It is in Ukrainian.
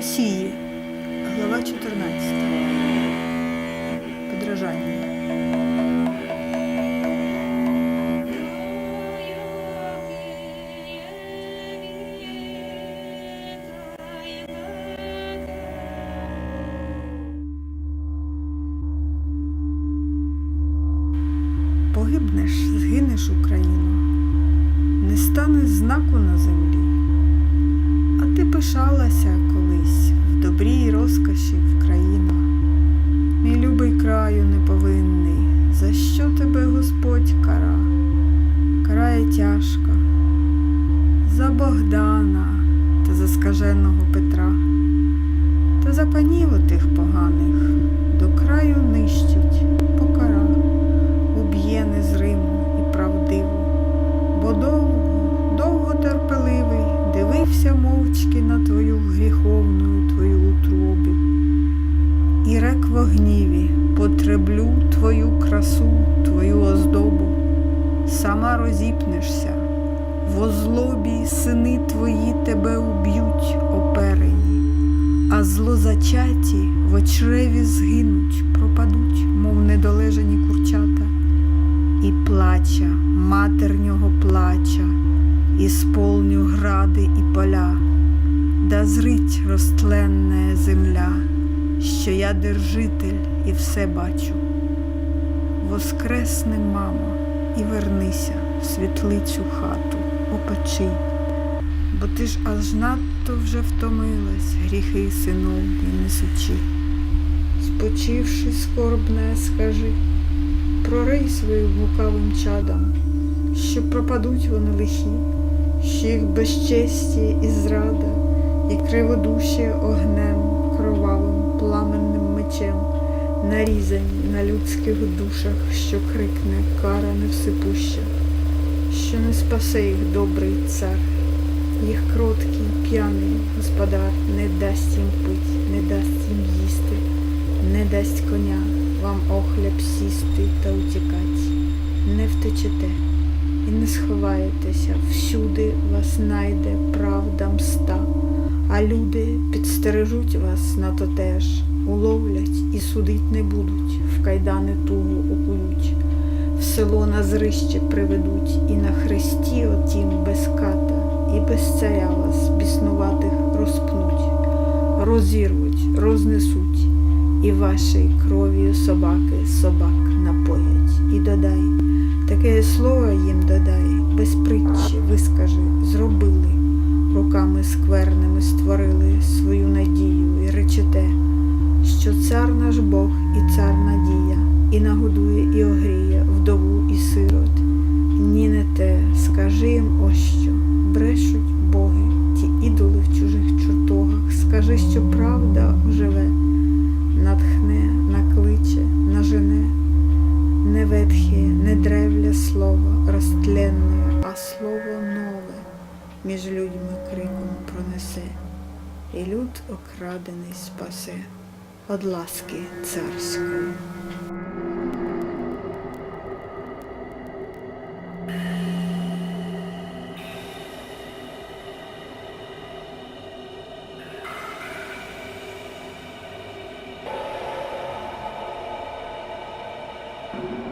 Месії, глава 14. Подражання. Погибнеш, згинеш Україну, не стане знаку на землі, а ти пишалася колись в добрій розкоші в країна. Мій любий краю неповинний, за що тебе Господь кара? Карає тяжко, за Богдана та за скаженого Петра, та за панів отих поганих до краю нищить покара, уб'є незриму і правдиву, бо довго, довго терпеливий дивився мовчки на потреблю твою красу, твою оздобу, сама розіпнешся, в озлобі сини твої тебе уб'ють оперені, а злозачаті в очреві згинуть, пропадуть, мов недолежані курчата, і плача, матернього плача, і сполню гради і поля, да зрить розтленне земля що я держитель і все бачу. Воскресни, мамо, і вернися в світлицю хату, опечи, бо ти ж аж надто вже втомилась, гріхи синовні несучи. Спочивши скорбне, скажи, прорий своїм гукавим чадам, що пропадуть вони лихі, що їх безчесті і зрада, і криводуші огнем кровавим пламенним мечем, нарізані на людських душах, що крикне кара невсипуща, що не спасе їх добрий цар, їх кроткий, п'яний господар не дасть їм пить, не дасть їм їсти, не дасть коня вам охляб сісти та утікать, не втечете і не сховаєтеся, всюди вас найде правда мста. А люди підстережуть вас на то теж, уловлять і судить не будуть, в кайдани тугу окують, в село на зрище приведуть, і на хресті отім без ката, і без царя вас біснуватих розпнуть, розірвуть, рознесуть, і вашій кров'ю собаки собак напоять. І додай, таке слово їм додай, без притчі вискажи, зробили скверними створили свою надію і речете, що цар наш Бог і цар надія, і нагодує, і огріє вдову і сирот. Ні, не те, скажи їм ось що, брешуть боги, ті ідоли в чужих чортогах, скажи, що правда між людьми криком пронесе, і люд окрадений спасе од ласки царської. Thank